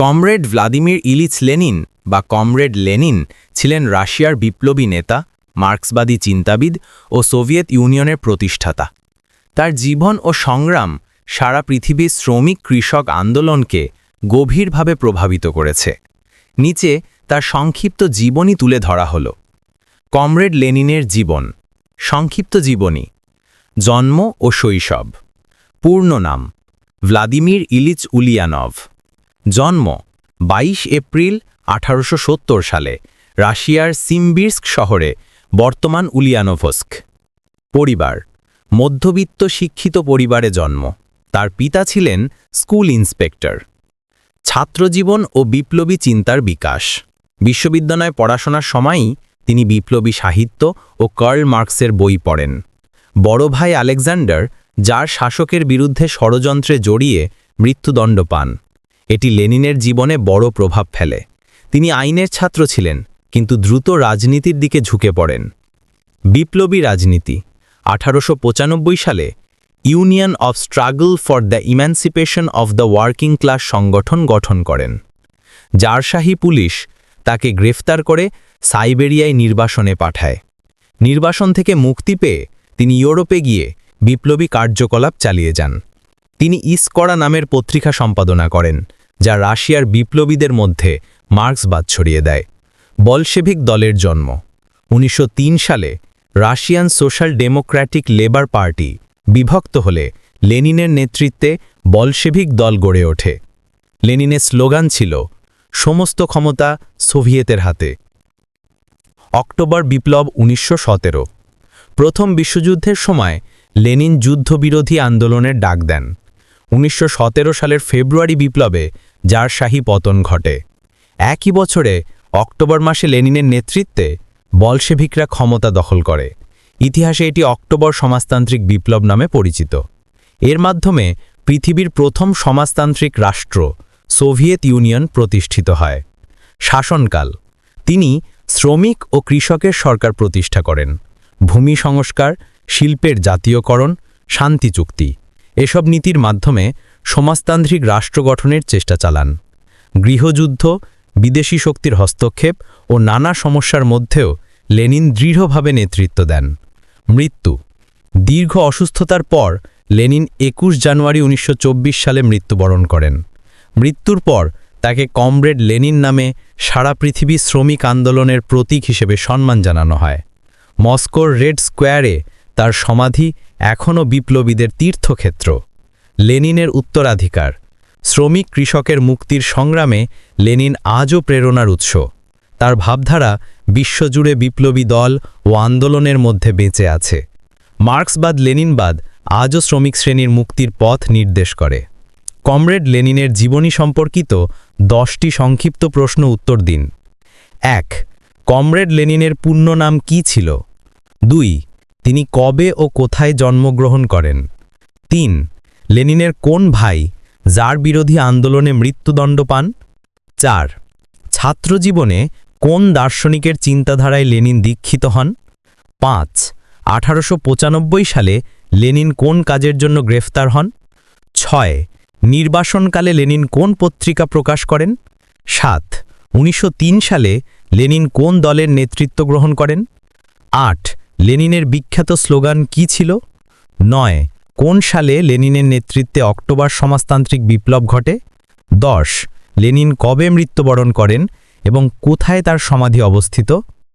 Comrade Vladimir Ilyich Lenin বা comrade Lenin ছিলেন রাশিয়ার বিপ্লবী নেতা, মার্ক্সবাদী চিন্তাবিদ ও সোভিয়েত ইউনিয়নের প্রতিষ্ঠাতা। তার জীবন ও সংগ্রাম সারা পৃথিবীর শ্রমিক কৃষক আন্দোলনকে গভীরভাবে প্রভাবিত করেছে। নিচে তার সংক্ষিপ্ত জীবনী তুলে ধরা হল। কমরেড লেনিনের জীবন, সংক্ষিপ্ত জীবনী, জন্ম ও শৈশব, পূর্ণ নাম, ভ্লাদিমির ইলিচ উলিয়ানভ। জন্ম ২২ এপ্রিল আঠারোশো সত্তর সালে রাশিয়ার সিমবির্স্ক শহরে, বর্তমান উলিয়ানোভস্ক। পরিবার, মধ্যবিত্ত শিক্ষিত পরিবারে জন্ম। তার পিতা ছিলেন স্কুল ইন্সপেক্টর। ছাত্রজীবন ও বিপ্লবী চিন্তার বিকাশ। বিশ্ববিদ্যালয়ে পড়াশোনার সময়ই তিনি বিপ্লবী সাহিত্য ও কার্ল মার্কসের বই পড়েন। বড় ভাই আলেকজান্ডার, যার শাসকের বিরুদ্ধে ষড়যন্ত্রে জড়িয়ে মৃত্যুদণ্ড পান। এটি লেনিনের জীবনে বড় প্রভাব ফেলে। তিনি আইনের ছাত্র ছিলেন, কিন্তু দ্রুত রাজনীতির দিকে ঝুঁকে পড়েন। বিপ্লবী রাজনীতি, আঠারোশো পঁচানব্বই সালে union of struggle for the emancipation of the working class সংগঠন গঠন করেন। জারশাহী পুলিশ তাকে গ্রেফতার করে সাইবেরিয়ায় নির্বাসনে পাঠায়। নির্বাসন থেকে মুক্তি পেয়ে তিনি ইউরোপে গিয়ে বিপ্লবী কার্যকলাপ চালিয়ে যান। তিনি ইসকরা নামের পত্রিকা সম্পাদনা করেন। যা রাশিয়ার বিপ্লবীদের মধ্যে মার্ক্সবাদ ছড়িয়ে দেয়। বলশেভিক দলের জন্ম। উনিশশো তিন সালে Russian social democratic labour party বিভক্ত হলে লেনিনের নেতৃত্বে বলশেভিক দল গড়ে ওঠে। লেনিনের স্লোগান ছিল, সমস্ত ক্ষমতা সোভিয়েতের হাতে। অক্টোবর বিপ্লব উনিশশো সতেরো। প্রথম বিশ্বযুদ্ধের সময় লেনিন যুদ্ধবিরোধী আন্দোলনের ডাক দেন। উনিশশো সতেরো সালের ফেব্রুয়ারি বিপ্লবে যার শাহী পতন ঘটে। একই বছরে অক্টোবর মাসে লেনিনের নেতৃত্বে বলশেভিকরা ক্ষমতা দখল করে। ইতিহাসে এটি অক্টোবর সমাজতান্ত্রিক বিপ্লব নামে পরিচিত। এর মাধ্যমে পৃথিবীর প্রথম সমাজতান্ত্রিক রাষ্ট্র সোভিয়েত ইউনিয়ন প্রতিষ্ঠিত হয়। শাসনকাল। তিনি শ্রমিক ও কৃষকের সরকার প্রতিষ্ঠা করেন। ভূমি সংস্কার, শিল্পের জাতীয়করণ, শান্তি চুক্তি। এসব নীতির মাধ্যমে সমাজতান্ত্রিক রাষ্ট্র গঠনের চেষ্টা চালান। গৃহযুদ্ধ, বিদেশি শক্তির হস্তক্ষেপ ও নানা সমস্যার মধ্যেও লেনিন দৃঢ়ভাবে নেতৃত্ব দেন। মৃত্যু। দীর্ঘ অসুস্থতার পর লেনিন একুশ জানুয়ারি উনিশশো চব্বিশ সালে মৃত্যুবরণ করেন। মৃত্যুর পর তাকে কমরেড লেনিন নামে সারা পৃথিবী শ্রমিক আন্দোলনের প্রতীক হিসেবে সম্মান জানানো হয়। মস্কোর রেড স্কোয়ারে তার সমাধি এখনও বিপ্লবীদের তীর্থক্ষেত্র। লেনিনের উত্তরাধিকার। শ্রমিক কৃষকের মুক্তির সংগ্রামে লেনিন আজও প্রেরণার উৎস। তার ভাবধারা বিশ্বজুড়ে বিপ্লবী দল ও আন্দোলনের মধ্যে বেঁচে আছে। মার্ক্সবাদ, লেনিনবাদ আজও শ্রমিক শ্রেণির মুক্তির পথ নির্দেশ করে। কমরেড লেনিনের জীবনী সম্পর্কিত দশটি সংক্ষিপ্ত প্রশ্ন উত্তর দিন। এক, কমরেড লেনিনের পূর্ণ নাম কি ছিল? দুই, তিনি কবে ও কোথায় জন্মগ্রহণ করেন? তিন লেনিনের কোন ভাই যার বিরোধী আন্দোলনে মৃত্যুদণ্ড পান? চার, ছাত্রজীবনে কোন দার্শনিকের চিন্তাধারায় লেনিন দীক্ষিত হন? পাঁচ, আঠারোশো সালে লেনিন কোন কাজের জন্য গ্রেফতার হন? ছয়, নির্বাসনকালে লেনিন কোন পত্রিকা প্রকাশ করেন? সাত, উনিশশো সালে লেনিন কোন দলের নেতৃত্ব গ্রহণ করেন? আট, লেনিনের বিখ্যাত স্লোগান কি ছিল? নয় কোন সালে লেনিনের নেতৃত্বে অক্টোবর সমাজতান্ত্রিক বিপ্লব ঘটে? দশ, লেনিন কবে মৃত্যুবরণ করেন এবং কোথায় তার সমাধি অবস্থিত?